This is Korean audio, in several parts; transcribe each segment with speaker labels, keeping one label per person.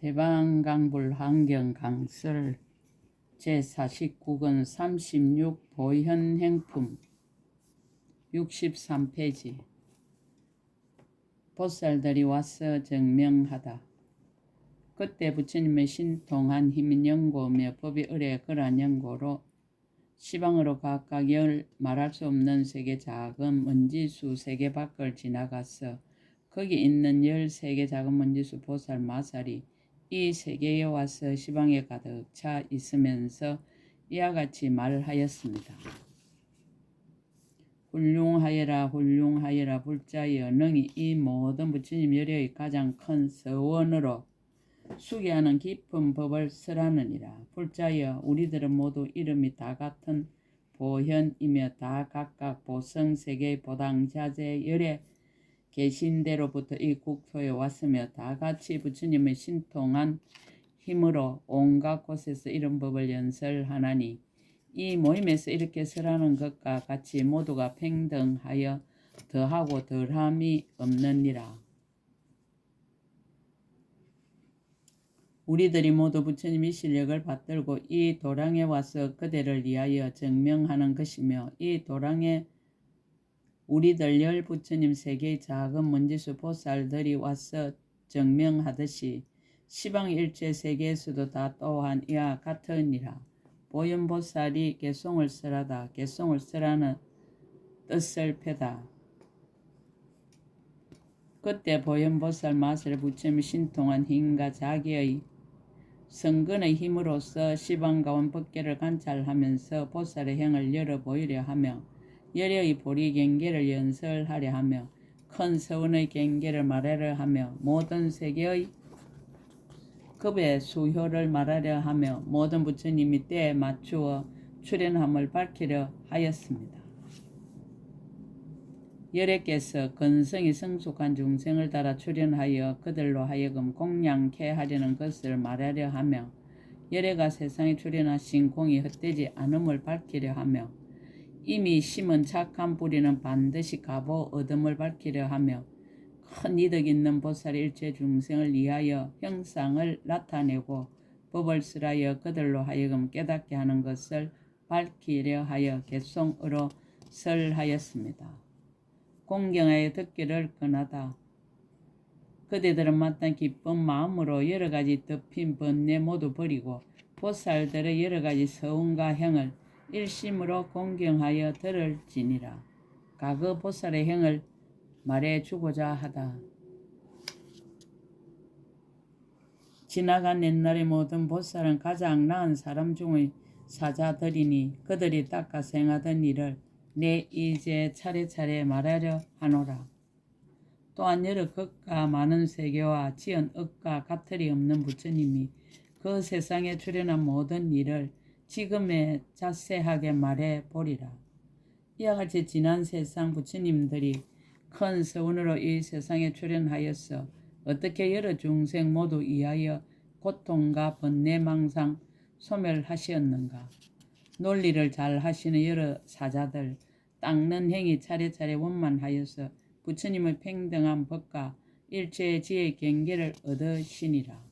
Speaker 1: 대방강불 환경 강설 제49권 36 보현 행품 63페이지 보살들이 와서 증명하다. 그때 부처님의 신통한 힘인 연고며 법이 의뢰 그러한 연고로 시방으로 각각 열 말할 수 없는 세계 작은 먼지수 세계 밖을 지나가서 거기 있는 열세계 작은 먼지수 보살 마살이 이 세계에 와서 시방에 가득 차 있으면서 이와 같이 말하였습니다. 훌륭하여라 훌륭하여라 불자여 능히 이 모든 부처님 열의 가장 큰 서원으로 수기하는 깊은 법을 설하느니라. 불자여 우리들은 모두 이름이 다 같은 보현이며 다 각각 보성세계의 보당자재 열에 계신 대로부터 이 국토에 왔으며 다 같이 부처님의 신통한 힘으로 온갖 곳에서 이런 법을 연설하나니 이 모임에서 이렇게 설하는 것과 같이 모두가 평등하여 더하고 덜함이 없느니라. 우리들이 모두 부처님의 실력을 받들고 이 도랑에 와서 그대를 위하여 증명하는 것이며 이 도랑에 우리들 열 부처님 세계의 작은 먼지수 보살들이 와서 증명하듯이 시방 일체 세계에서도 다 또한 이와 같으니라. 보현보살이 개송을 쓰라다. 개송을 쓰라는 뜻을 패다. 그때 보현보살 마술 부처님의 신통한 힘과 자기의 성근의 힘으로써 시방가원 법계를 관찰하면서 보살의 행을 열어 보이려 하며 열의 보리 경계를 연설하려 하며 큰 서원의 경계를 말하려 하며 모든 세계의 급의 수효를 말하려 하며 모든 부처님이 때에 맞추어 출연함을 밝히려 하였습니다. 열애께서 건성이 성숙한 중생을 따라 출연하여 그들로 하여금 공양케 하려는 것을 말하려 하며 열애가 세상에 출연하신 공이 헛되지 않음을 밝히려 하며 이미 심은 착한 뿌리는 반드시 값어 얻음을 밝히려 하며 큰 이득 있는 보살 일체 중생을 위하여 형상을 나타내고 법을 쓰라여 그들로 하여금 깨닫게 하는 것을 밝히려 하여 개송으로 설하였습니다. 공경하여 듣기를 권하다. 그대들은 마땅 기쁜 마음으로 여러 가지 덮인 번뇌 모두 버리고 보살들의 여러 가지 서운과 행을 일심으로 공경하여 들을지니라. 과거 보살의 행을 말해 주고자 하다. 지나간 옛날의 모든 보살은 가장 나은 사람 중의 사자들이니 그들이 닦아 생하던 일을 내 이제 차례차례 말하려 하노라. 또한 여러 극과 많은 세계와 지은 억과 가틀이 없는 부처님이 그 세상에 출현한 모든 일을 지금에 자세하게 말해 보리라. 이와 같이 지난 세상 부처님들이 큰 서운으로 이 세상에 출현하였어 어떻게 여러 중생 모두 이하여 고통과 번뇌망상 소멸하시었는가. 논리를 잘 하시는 여러 사자들 닦는 행위 차례차례 원만하여서 부처님의 평등한 법과 일체의 지혜 경계를 얻으시니라.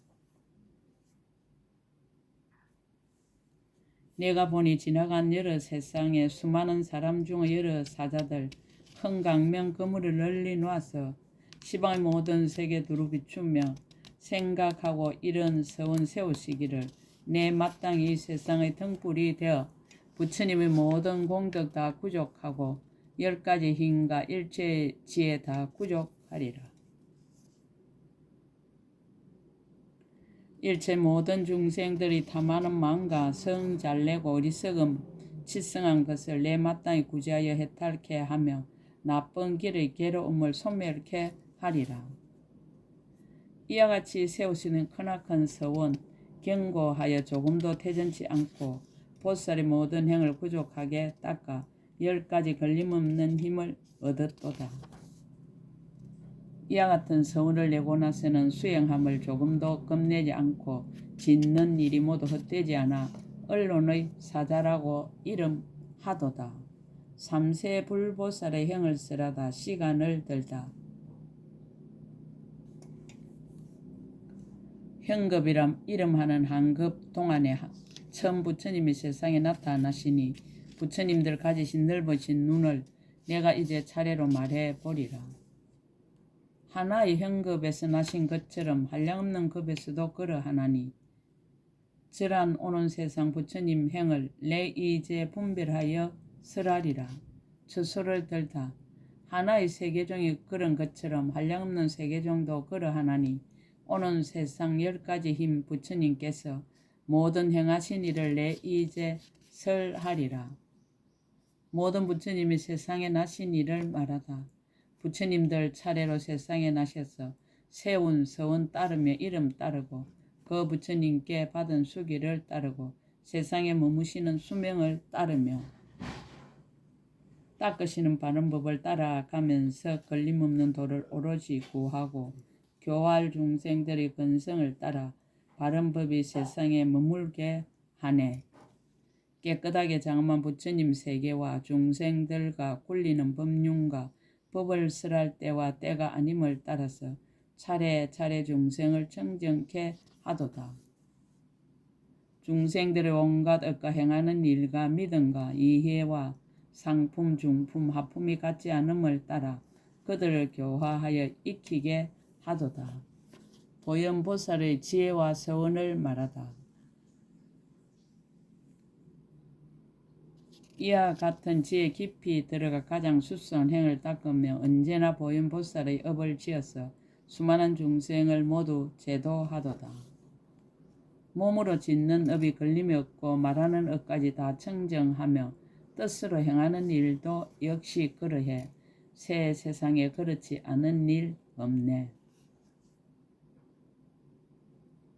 Speaker 1: 내가 보니 지나간 여러 세상의 수많은 사람 중의 여러 사자들 흥강명 그물을 널리 놓아서 시방의 모든 세계 두루 비추며 생각하고 이런 서원 세우시기를 내 마땅히 이 세상의 등불이 되어 부처님의 모든 공덕 다 구족하고 열 가지 힘과 일체 지혜 다 구족하리라. 일체 모든 중생들이 탐하는 마음과 성 잘내고 어리석음 치성한 것을 내 마땅히 구제하여 해탈케 하며 나쁜 길의 괴로움을 소멸케 하리라. 이와 같이 세우시는 크나큰 서원 경고하여 조금도 태전치 않고 보살의 모든 행을 부족하게 닦아 열 가지 걸림없는 힘을 얻었도다. 이와 같은 서원을 내고 나서는 수행함을 조금도 겁내지 않고 짓는 일이 모두 헛되지 않아 언론의 사자라고 이름하도다. 삼세 불보살의 형을 쓰라다 시간을 들다. 현급이라 이름하는 한급 동안에 하- 처음 부처님이 세상에 나타나시니 부처님들 가지신 넓으신 눈을 내가 이제 차례로 말해 보리라. 하나의 현급에서 나신 것처럼 한량없는 급에서도 그러하나니 저란 오는 세상 부처님 행을 내 이제 분별하여 설하리라. 처소를 들다 하나의 세계종이 그런 것처럼 한량없는 세계종도 그러하나니 오는 세상 열 가지 힘 부처님께서 모든 행하신 일을 내 이제 설하리라. 모든 부처님이 세상에 나신 일을 말하다. 부처님들 차례로 세상에 나셔서 세운 서원 따르며 이름 따르고 그 부처님께 받은 수기를 따르고 세상에 머무시는 수명을 따르며 닦으시는 바른 법을 따라가면서 걸림없는 도를 오로지 구하고 교활 중생들의 근성을 따라 바른 법이 세상에 머물게 하네. 깨끗하게 장엄한 부처님 세계와 중생들과 굴리는 법륜과 법을 설할 때와 때가 아님을 따라서 차례차례 중생을 청정케 하도다. 중생들의 온갖 억까 행하는 일과 믿음과 이해와 상품, 중품, 하품이 같지 않음을 따라 그들을 교화하여 익히게 하도다. 보현보살의 지혜와 서원을 말하다. 이와 같은 지혜 깊이 들어가 가장 수수한 행을 닦으며 언제나 보현보살의 업을 지어서 수많은 중생을 모두 제도하도다. 몸으로 짓는 업이 걸림이 없고 말하는 업까지 다 청정하며 뜻으로 행하는 일도 역시 그러해 새 세상에 그렇지 않은 일 없네.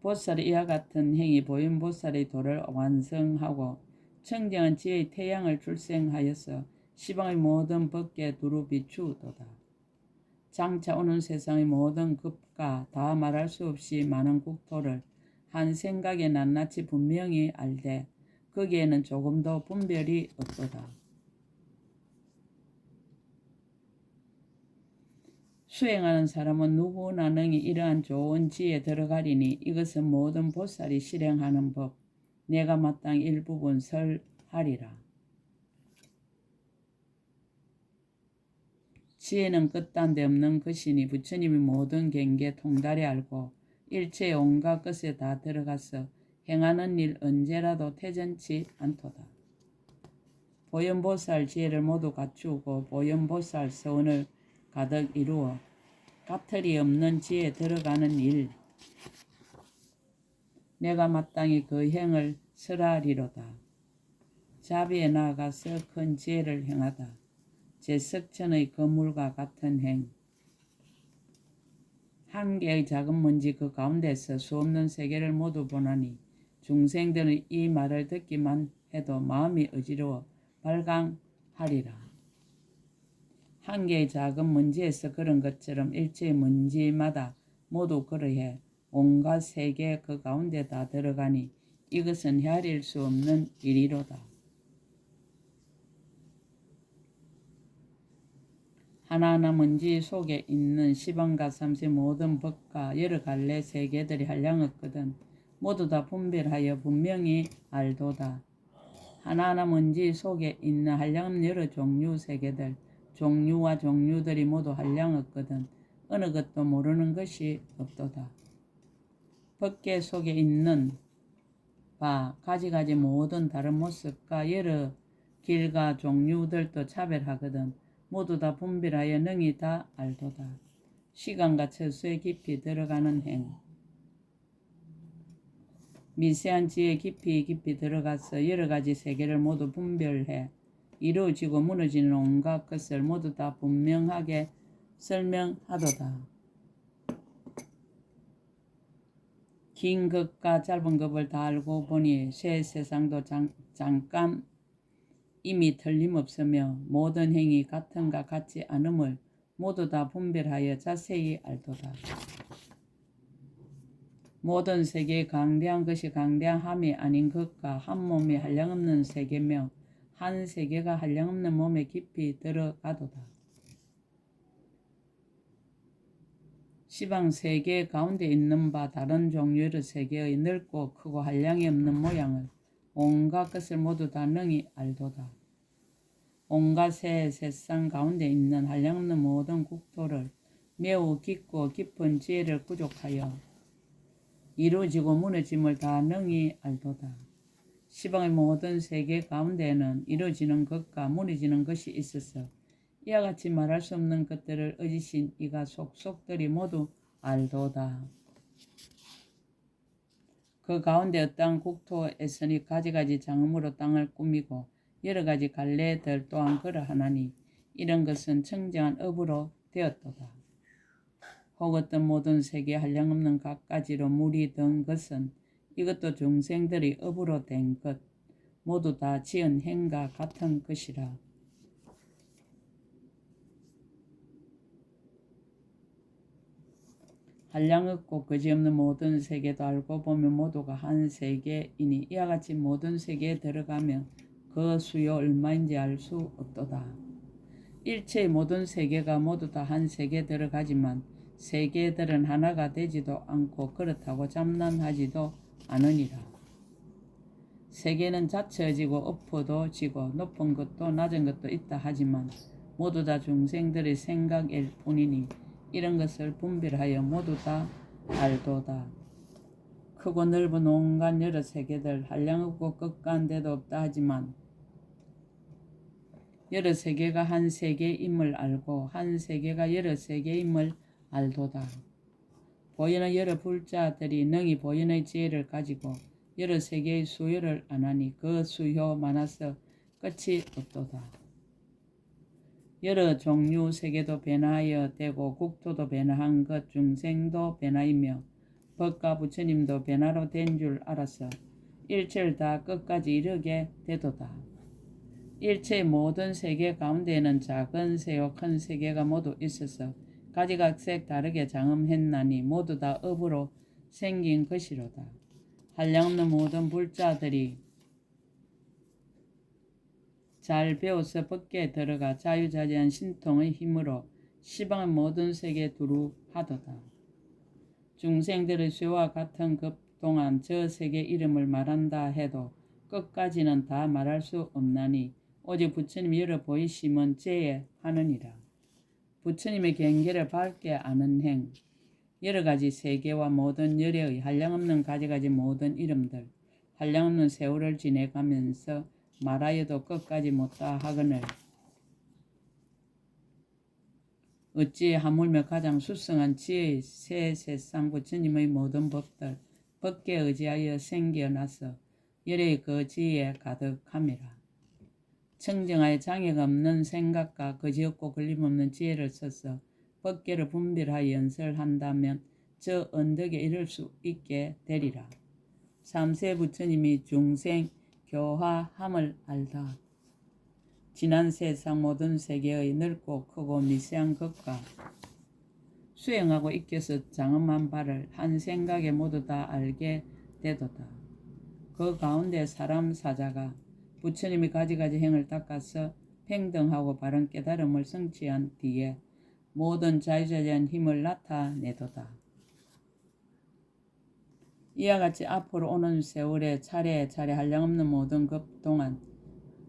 Speaker 1: 보살의 이와 같은 행이 보현보살의 도를 완성하고 청정한 지혜의 태양을 출생하여서 시방의 모든 법계 두루 비추도다. 장차 오는 세상의 모든 급과 다 말할 수 없이 많은 국토를 한 생각에 낱낱이 분명히 알되 거기에는 조금도 분별이 없도다. 수행하는 사람은 누구나 능히 이러한 좋은 지에 들어가리니 이것은 모든 보살이 실행하는 법, 내가 마땅히 일부분 설하리라. 지혜는 끝단데 없는 것이니 부처님이 모든 경계 통달히 알고 일체의 온갖 것에 다 들어가서 행하는 일 언제라도 태전치 않도다. 보현보살 지혜를 모두 갖추고 보현보살 서원을 가득 이루어 까틀이 없는 지에 들어가는 일 내가 마땅히 그 행을 설하리로다. 자비에 나아가서 큰 지혜를 행하다. 제 석천의 거물과 같은 행. 한 개의 작은 먼지 그 가운데서 수없는 세계를 모두 보나니 중생들은 이 말을 듣기만 해도 마음이 어지러워 발광하리라. 한 개의 작은 먼지에서 그런 것처럼 일체의 먼지마다 모두 그러해 온갖 세계 그 가운데 다 들어가니 이것은 헤아릴 수 없는 일이로다. 하나하나 먼지 속에 있는 시방과 삼세 모든 법과 여러 갈래 세계들이 한량없거든 모두 다 분별하여 분명히 알도다. 하나하나 먼지 속에 있는 한량없는 여러 종류 세계들 종류와 종류들이 모두 한량없거든 어느 것도 모르는 것이 없도다. 법계 속에 있는 바 가지가지 모든 다른 모습과 여러 길과 종류들도 차별하거든 모두 다 분별하여 능히 다 알도다. 시간과 처수에 깊이 들어가는 행. 미세한 지에 깊이 깊이 들어가서 여러 가지 세계를 모두 분별해 이루어지고 무너지는 온갖 것을 모두 다 분명하게 설명하도다. 긴 것과 짧은 것을 다 알고 보니 새 세상도 잠, 잠깐 이미 틀림없으며 모든 행위 같은가 같지 않음을 모두 다 분별하여 자세히 알도다. 모든 세계에 강대한 것이 강대함이 아닌 것과 한 몸이 한량없는 세계며 한 세계가 한량없는 몸에 깊이 들어가도다. 시방 세계 가운데 있는 바 다른 종류의 세계의 넓고 크고 한량이 없는 모양을 온갖 것을 모두 다 능히 알도다. 온갖 새 세상 가운데 있는 한량 없는 모든 국토를 매우 깊고 깊은 지혜를 구족하여 이루어지고 무너짐을 다 능히 알도다. 시방의 모든 세계 가운데에는 이루어지는 것과 무너지는 것이 있어서 이와 같이 말할 수 없는 것들을 의지신 이가 속속들이 모두 알도다. 그 가운데 어떠한 국토에서니 가지가지 장음으로 땅을 꾸미고 여러 가지 갈래들 또한 그러하나니 이런 것은 청정한 업으로 되었도다. 혹 어떤 모든 세계 한량없는 갖가지로 물이 든 것은 이것도 중생들이 업으로 된 것 모두 다 지은 행과 같은 것이라. 한량 없고 거지없는 모든 세계도 알고 보면 모두가 한 세계이니 이와 같이 모든 세계에 들어가면 그 수요 얼마인지 알 수 없도다. 일체의 모든 세계가 모두 다 한 세계에 들어가지만 세계들은 하나가 되지도 않고 그렇다고 잠난하지도 않으니라. 세계는 자처지고 엎어도 지고 높은 것도 낮은 것도 있다 하지만 모두 다 중생들의 생각일 뿐이니 이런 것을 분별하여 모두 다 알도다. 크고 넓은 온갖 여러 세계들 한량없고 끝간 데도 없다 하지만 여러 세계가 한 세계임을 알고 한 세계가 여러 세계임을 알도다. 보이는 여러 불자들이 능히 보이는 지혜를 가지고 여러 세계의 수요를 안하니 그 수요 많아서 끝이 없도다. 여러 종류 세계도 변화하여 되고 국토도 변화한 것 중생도 변화이며 법과 부처님도 변화로 된 줄 알아서 일체를 다 끝까지 이르게 되도다. 일체의 모든 세계 가운데에는 작은 새요 큰 세계가 모두 있어서 가지각색 다르게 장음했나니 모두 다 업으로 생긴 것이로다. 한량없는 모든 불자들이 잘 배워서 법계에 들어가 자유자재한 신통의 힘으로 시방의 모든 세계에 두루 하도다. 중생들의 쇠와 같은 급 동안 저 세계 이름을 말한다 해도 끝까지는 다 말할 수 없나니 오직 부처님이 열어 보이심은 제에 하느니라. 부처님의 경계를 밝게 아는 행, 여러 가지 세계와 모든 열애의 한량없는 가지가지 모든 이름들, 한량없는 세월을 지내가면서 말하여도 끝까지 못다 하거늘 어찌 하물며 가장 수성한 지혜의 새 세상 부처님의 모든 법들 법계 의지하여 생겨나서 열의 그 지혜에 가득함이라. 청정하여 장애가 없는 생각과 거지없고 걸림없는 지혜를 써서 법계를 분별하여 연설한다면 저 언덕에 이를 수 있게 되리라. 삼세 부처님이 중생 교화함을 알다. 지난 세상 모든 세계의 넓고 크고 미세한 것과 수행하고 익혀서 장엄한 바를 한 생각에 모두 다 알게 되도다. 그 가운데 사람 사자가 부처님이 가지가지 행을 닦아서 평등하고 바른 깨달음을 성취한 뒤에 모든 자유자재한 힘을 나타내도다. 이와 같이 앞으로 오는 세월에 차례차례 한량없는 모든 것 동안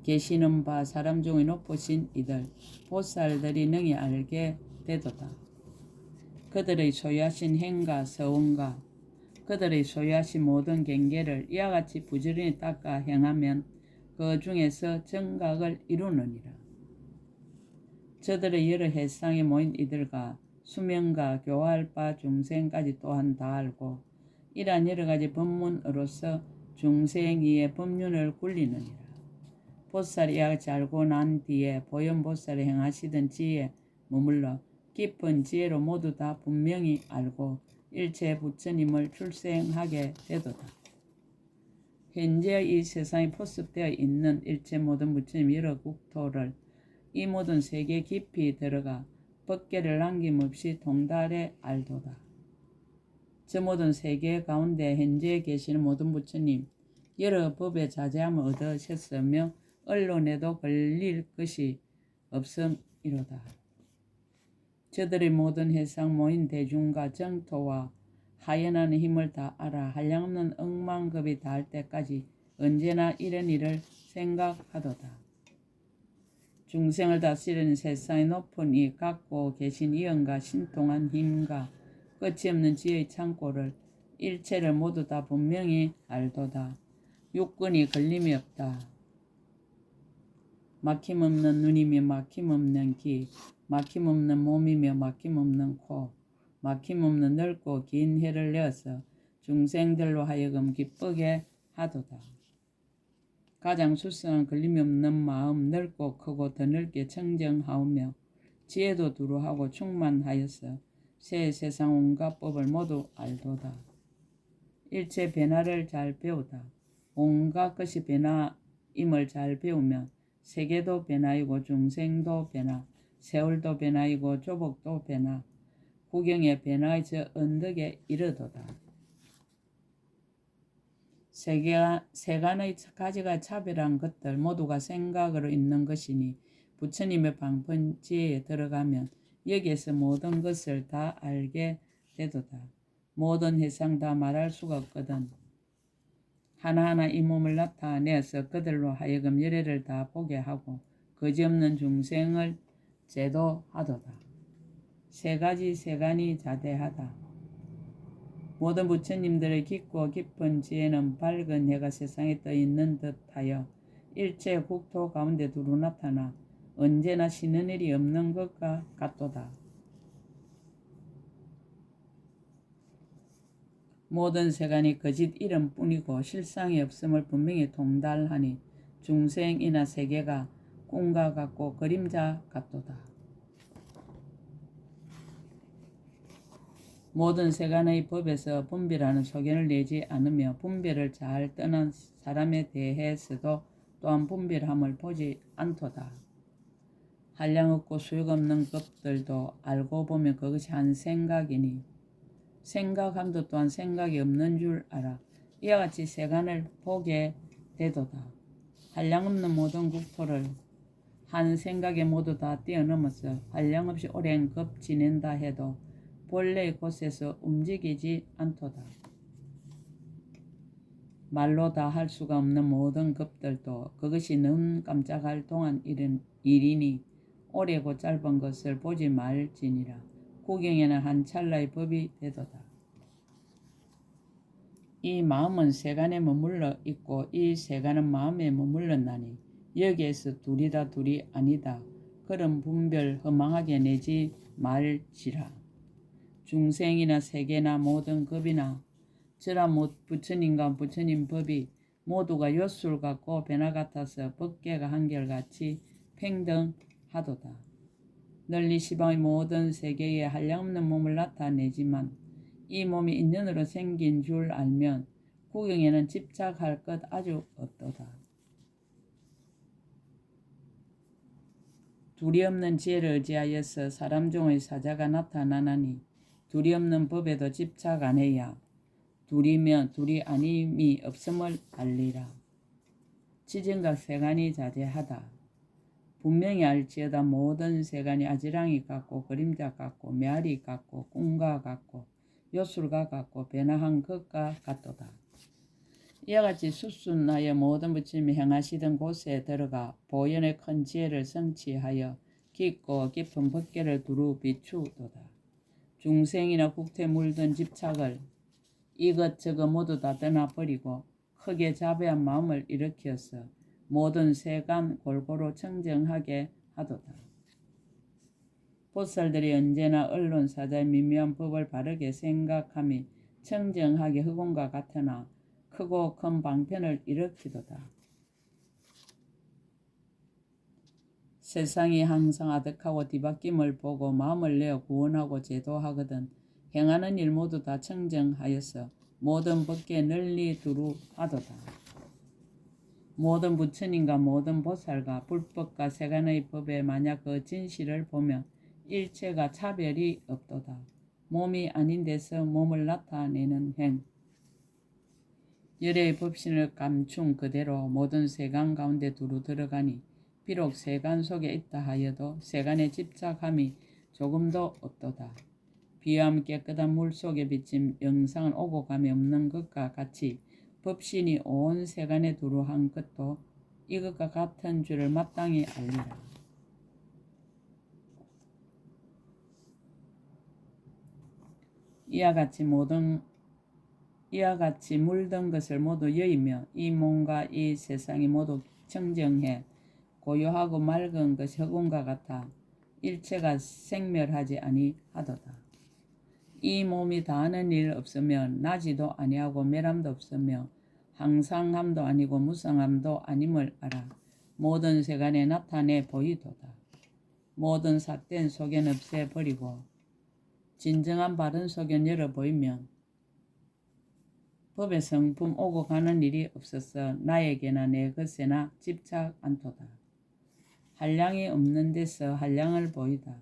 Speaker 1: 계시는 바 사람 중에 높으신 이들 보살들이 능히 알게 되도다. 그들의 소유하신 행과 서원과 그들의 소유하신 모든 경계를 이와 같이 부지런히 닦아 행하면 그 중에서 정각을 이루느니라. 저들의 여러 해상에 모인 이들과 수명과 교화할 바 중생까지 또한 다 알고 이러한 여러 가지 법문으로서 중생이의 법륜을 굴리느니라. 보살이 이와 같이 알고 난 뒤에 보현보살이 행하시던 지에 머물러 깊은 지혜로 모두 다 분명히 알고 일체 부처님을 출생하게 되도다. 현재 이 세상에 포섭되어 있는 일체 모든 부처님 여러 국토를 이 모든 세계 깊이 들어가 법계를 남김없이 동달에 알도다. 저 모든 세계 가운데 현재 계시는 모든 부처님 여러 법의 자제함을 얻으셨으며 언론에도 걸릴 것이 없음이로다. 저들의 모든 해상 모인 대중과 정토와 하연하는 힘을 다 알아 한량없는 억만급이 닿을 때까지 언제나 이런 일을 생각하도다. 중생을 다스리는 세상의 높은 이 갖고 계신 이언과 신통한 힘과 끝이 없는 지혜의 창고를 일체를 모두 다 분명히 알도다. 육근이 걸림이 없다. 막힘없는 눈이며 막힘없는 귀, 막힘없는 몸이며 막힘없는 코, 막힘없는 넓고 긴 혀를 내어서 중생들로 하여금 기쁘게 하도다. 가장 수성한 걸림이 없는 마음 넓고 크고 더 넓게 청정하오며 지혜도 두루하고 충만하여서 새 세상 온갖 법을 모두 알도다. 일체 변화를 잘 배우다. 온갖 것이 변화임을 잘 배우면 세계도 변화이고 중생도 변화, 세월도 변화이고 조복도 변화, 구경의 변화의 저 언덕에 이르도다. 세계가, 세간의 가지가 차별한 것들 모두가 생각으로 있는 것이니 부처님의 방편 지혜에 들어가면 여기에서 모든 것을 다 알게 되도다. 모든 해상 다 말할 수가 없거든. 하나하나 이 몸을 나타내서 그들로 하여금 열애를 다 보게 하고 거지없는 중생을 제도하도다. 세 가지 세간이 자대하다. 모든 부처님들의 깊고 깊은 지혜는 밝은 해가 세상에 떠 있는 듯하여 일체 국토 가운데 두루 나타나 언제나 쉬는 일이 없는 것과 같도다. 모든 세간이 거짓 이름뿐이고 실상이 없음을 분명히 통달하니 중생이나 세계가 꿈과 같고 그림자 같도다. 모든 세간의 법에서 분별하는 소견을 내지 않으며 분별을 잘 떠난 사람에 대해서도 또한 분별함을 보지 않도다. 한량 없고 수욕없는 것들도 알고 보면 그것이 한 생각이니 생각함도 또한 생각이 없는 줄 알아. 이와 같이 세간을 보게 되도다. 한량 없는 모든 국토를 한 생각에 모두 다 뛰어넘어서 한량 없이 오랜 급 지낸다 해도 본래의 곳에서 움직이지 않도다. 말로 다 할 수가 없는 모든 급들도 그것이 눈 깜짝할 동안 일은 일이니 오래고 짧은 것을 보지 말지니라. 구경에는 한 찰나의 법이 되도다. 이 마음은 세간에 머물러 있고 이 세간은 마음에 머물렀나니 여기에서 둘이다 둘이 아니다. 그런 분별 허망하게 내지 말지라. 중생이나 세계나 모든 급이나 저라 못 부처님과 부처님 법이 모두가 요술 같고 변화 같아서 법계가 한결같이 평등 하도다. 널리 시방의 모든 세계에 한량없는 몸을 나타내지만 이 몸이 인연으로 생긴 줄 알면 구경에는 집착할 것 아주 없도다. 둘이 없는 지혜를 의지하여서 사람 중의 사자가 나타나나니 둘이 없는 법에도 집착 안 해야 둘이면 둘이 아님이 없음을 알리라. 지정각 세간이 자제하다. 분명히 알지어다 모든 세간이 아지랑이 같고 그림자 같고 메아리 같고 꿈과 같고 요술과 같고 변화한 것과 같도다. 이와 같이 수순하여 모든 부처님이 행하시던 곳에 들어가 보현의 큰 지혜를 성취하여 깊고 깊은 법계를 두루 비추도다. 중생이나 국태 물든 집착을 이것저것 모두 다 떠나버리고 크게 자배한 마음을 일으켜서 모든 세간 골고루 청정하게 하도다. 보살들이 언제나 언론사자의 미묘한 법을 바르게 생각함이 청정하게 흑원과 같으나 크고 큰 방편을 일으키도다. 세상이 항상 아득하고 뒤바뀜을 보고 마음을 내어 구원하고 제도하거든 행하는 일 모두 다 청정하여서 모든 법계 널리 두루 하도다. 모든 부처님과 모든 보살과 불법과 세간의 법에 만약 그 진실을 보면 일체가 차별이 없도다. 몸이 아닌 데서 몸을 나타내는 행. 열의 법신을 감춘 그대로 모든 세간 가운데 두루 들어가니 비록 세간 속에 있다 하여도 세간에 집착함이 조금도 없도다. 비암 깨끗한 물 속에 비친 영상은 오고 감이 없는 것과 같이 법신이 온 세간에 두루한 것도 이것과 같은 줄을 마땅히 알리라. 이와 같이 모든 이와 같이 물든 것을 모두 여이며 이 몸과 이 세상이 모두 청정해 고요하고 맑은 것이 흑운과 같아 일체가 생멸하지 아니하도다. 이 몸이 다하는 일 없으면 나지도 아니하고 멸함도 없으며 항상함도 아니고 무상함도 아님을 알아 모든 세간에 나타내 보이도다. 모든 삿된 소견 없애 버리고 진정한 바른 소견 열어 보이면 법의 성품 오고 가는 일이 없어서 나에게나 내 것에나 집착 않도다. 한량이 없는 데서 한량을 보이다.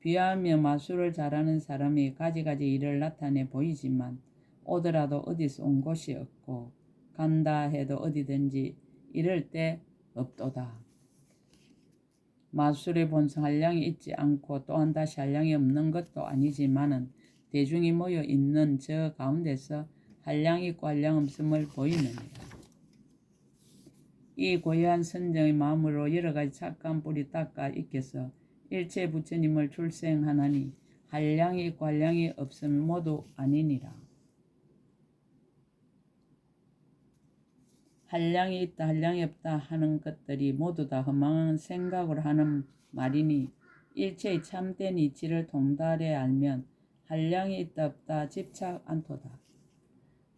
Speaker 1: 비하며 마술을 잘하는 사람이 가지가지 일을 나타내 보이지만 오더라도 어디서 온 곳이 없고 간다 해도 어디든지 이럴 때 없도다. 마술의 본성 한량이 있지 않고 또한 다시 한량이 없는 것도 아니지만은 대중이 모여 있는 저 가운데서 한량 있고 한량 없음을 보이느니라. 이 고요한 선정의 마음으로 여러 가지 착한 뿌리 닦아 있겠어 일체 부처님을 출생하나니 한량이 한량이 없음 모두 아니니라. 한량이 있다 한량이 없다 하는 것들이 모두 다 허망한 생각으로 하는 말이니 일체의 참된 이치를 동달해 알면 한량이 있다 없다 집착 않도다.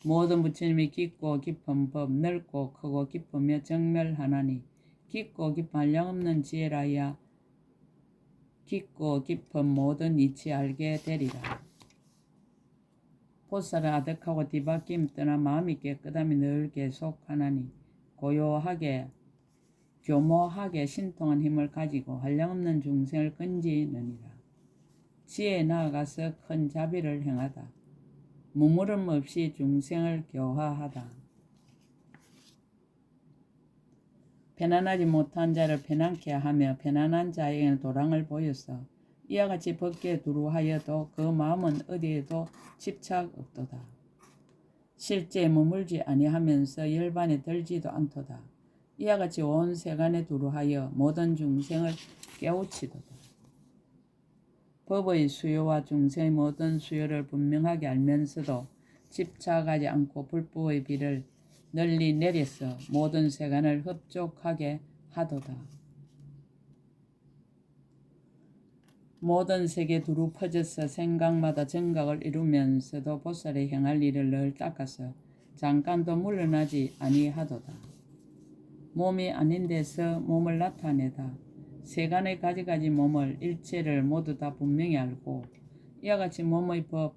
Speaker 1: 모든 부처님이 깊고 깊은 법 넓고 크고 깊으며 정멸하나니 깊고 깊은 한량 없는 지혜라야 깊고 깊은 모든 이치 알게 되리라. 보살을 아득하고 뒤바뀜 떠나 마음이 깨끗함이 늘 계속하나니 고요하게 교모하게 신통한 힘을 가지고 한량없는 중생을 건지느니라. 지혜에 나아가서 큰 자비를 행하다. 무물음 없이 중생을 교화하다. 편안하지 못한 자를 편안케 하며 편안한 자에게는 도랑을 보여서 이와 같이 벗게 두루하여도 그 마음은 어디에도 집착 없도다. 실제 머물지 아니하면서 열반에 들지도 않도다. 이와 같이 온 세간에 두루하여 모든 중생을 깨우치도다. 법의 수요와 중생의 모든 수요를 분명하게 알면서도 집착하지 않고 불법의 비를 널리 내려서 모든 세간을 흡족하게 하도다. 모든 세계 두루 퍼져서 생각마다 정각을 이루면서도 보살의 행할 일을 늘 닦아서 잠깐도 물러나지 아니하도다. 몸이 아닌 데서 몸을 나타내다. 세간의 가지가지 몸을 일체를 모두 다 분명히 알고 이와 같이 몸의 법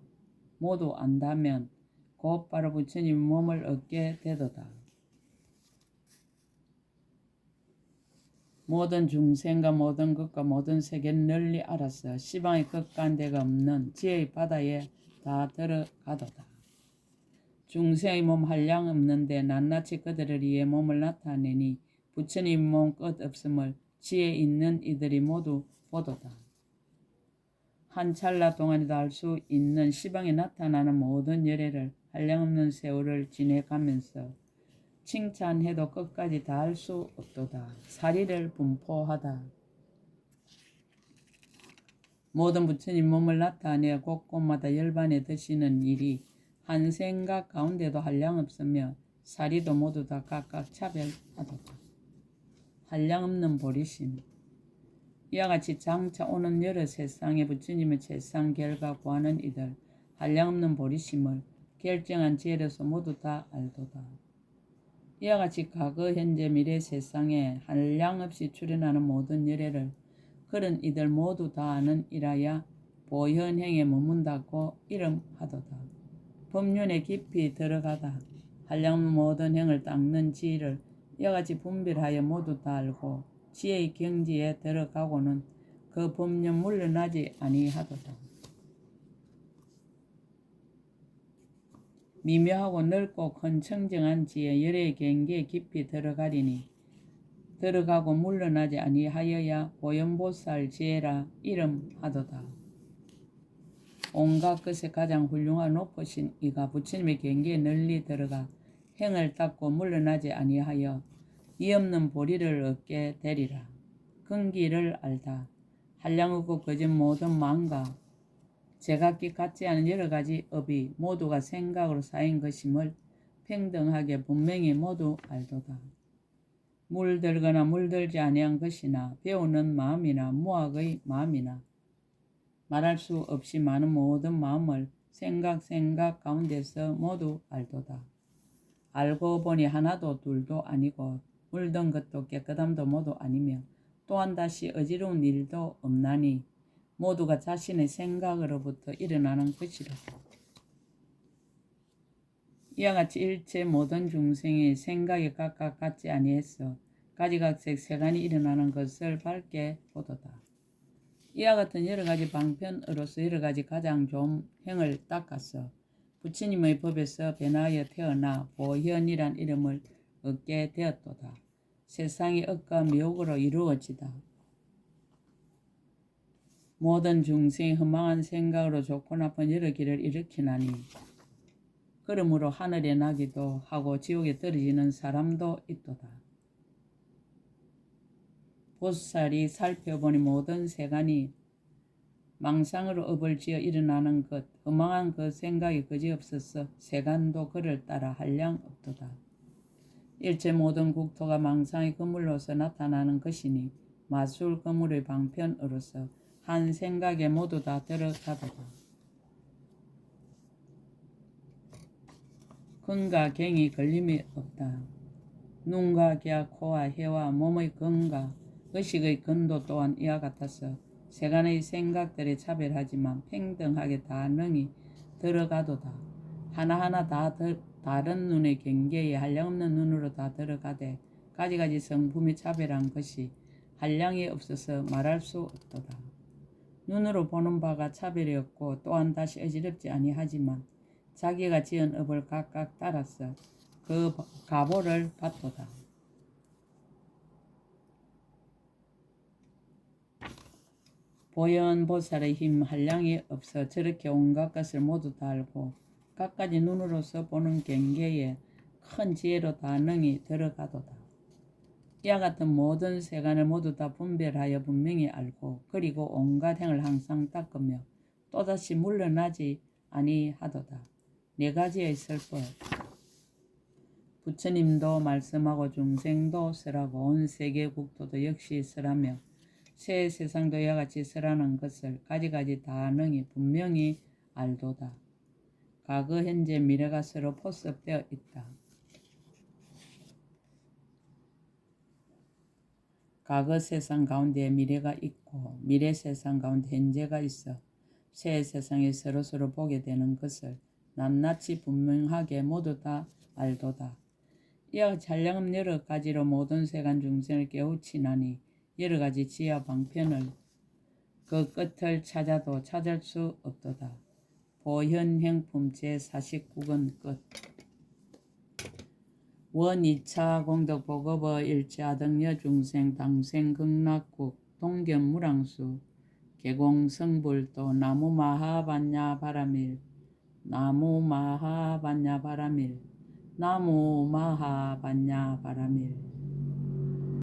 Speaker 1: 모두 안다면 곧바로 부처님 몸을 얻게 되도다. 모든 중생과 모든 것과 모든 세계를 널리 알아서 시방의 끝간데가 없는 지혜의 바다에 다 들어가도다. 중생의 몸 한량 없는데 낱낱이 그들을 위해 몸을 나타내니 부처님 몸 끝 없음을 지혜 있는 이들이 모두 보도다. 한 찰나 동안에도 알 수 있는 시방에 나타나는 모든 열애를 한량없는 세월을 지내가면서 칭찬해도 끝까지 다 할 수 없도다. 사리를 분포하다. 모든 부처님 몸을 나타내 곳곳마다 열반에 드시는 일이 한 생각 가운데도 한량없으며 사리도 모두 다 각각 차별하도다. 한량없는 보리심 이와 같이 장차 오는 여러 세상의 부처님의 재상 결과 구하는 이들 한량없는 보리심을 결정한 지혜로서 모두 다 알도다. 이와 같이 과거, 현재, 미래 세상에 한량 없이 출현하는 모든 열애를 그런 이들 모두 다 아는 이라야 보현행에 머문다고 이름하도다. 법륜에 깊이 들어가다 한량 모든 행을 닦는 지혜를 이와 같이 분별하여 모두 다 알고 지혜의 경지에 들어가고는 그 법륜 물러나지 아니하도다. 미묘하고 넓고 큰 청정한 지혜 열의 경계에 깊이 들어가리니 들어가고 물러나지 아니하여야 보현보살 지혜라 이름하도다. 온갖 것에 가장 훌륭한 높으신 이가 부처님의 경계에 널리 들어가 행을 닦고 물러나지 아니하여 이 없는 보리를 얻게 되리라. 근기를 알다. 한량없고 거짓 모든 망가 제각기 같지 않은 여러 가지 업이 모두가 생각으로 쌓인 것임을 평등하게 분명히 모두 알도다. 물들거나 물들지 아니한 것이나 배우는 마음이나 무학의 마음이나 말할 수 없이 많은 모든 마음을 생각 생각 가운데서 모두 알도다. 알고 보니 하나도 둘도 아니고 물든 것도 깨끗함도 모두 아니며 또한 다시 어지러운 일도 없나니 모두가 자신의 생각으로부터 일어나는 것이라. 이와 같이 일체 모든 중생이 생각에 각각 같지 아니해서 가지각색 세간이 일어나는 것을 밝게 보도다. 이와 같은 여러 가지 방편으로서 여러 가지 가장 좋은 행을 닦아서 부처님의 법에서 변화하여 태어나 보현이란 이름을 얻게 되었도다. 세상이 억과 미혹으로 이루어지다. 모든 중생이 허망한 생각으로 좋고 나쁜 여러 길을 일으키나니 그러므로 하늘에 나기도 하고 지옥에 떨어지는 사람도 있도다. 보살이 살펴보니 모든 세간이 망상으로 업을 지어 일어나는 것, 허망한 그 생각이 그지없어서 세간도 그를 따라 한량 없도다. 일체 모든 국토가 망상의 그물로서 나타나는 것이니 마술 그물의 방편으로서 한 생각에 모두 다 들어가도다. 근과 갱이 걸림이 없다. 눈과 갸, 코와 혀와 몸의 근과 의식의 근도 또한 이와 같아서 세간의 생각들이 차별하지만 평등하게 다 능히 들어가도다. 하나하나 다 들, 다른 눈의 경계에 한량없는 눈으로 다 들어가되 가지가지 성품이 차별한 것이 한량이 없어서 말할 수 없도다. 눈으로 보는 바가 차별이 없고 또한 다시 어지럽지 아니하지만 자기가 지은 업을 각각 따라서 그 가보를 받도다. 보현보살의 힘 한량이 없어 저렇게 온갖 것을 모두 다 알고 갖가지 눈으로서 보는 경계에 큰 지혜로 다 능히 들어가도다. 이와 같은 모든 세간을 모두 다 분별하여 분명히 알고 그리고 온갖 행을 항상 닦으며 또다시 물러나지 아니하도다. 네 가지의 설법 부처님도 말씀하고 중생도 설하고 온 세계 국토도 역시 설하며 새 세상도 이와 같이 설하는 것을 가지가지 다 능히 분명히 알도다. 과거, 현재, 미래가 서로 포섭되어 있다. 과거 세상 가운데 미래가 있고 미래 세상 가운데 현재가 있어 새 세상에 서로서로 보게 되는 것을 낱낱이 분명하게 모두 다 알도다. 이와 찬량은 여러 가지로 모든 세간 중생을 깨우치나니 여러 가지 지하 방편을 그 끝을 찾아도 찾을 수 없도다. 보현행품 제49권 끝 원 2차 공덕 보급어 일자 등여 중생 당생 극락국 동견 무랑수 개공 성불도 나무 마하반야 바라밀 나무 마하반야 바라밀 나무 마하반야 바라밀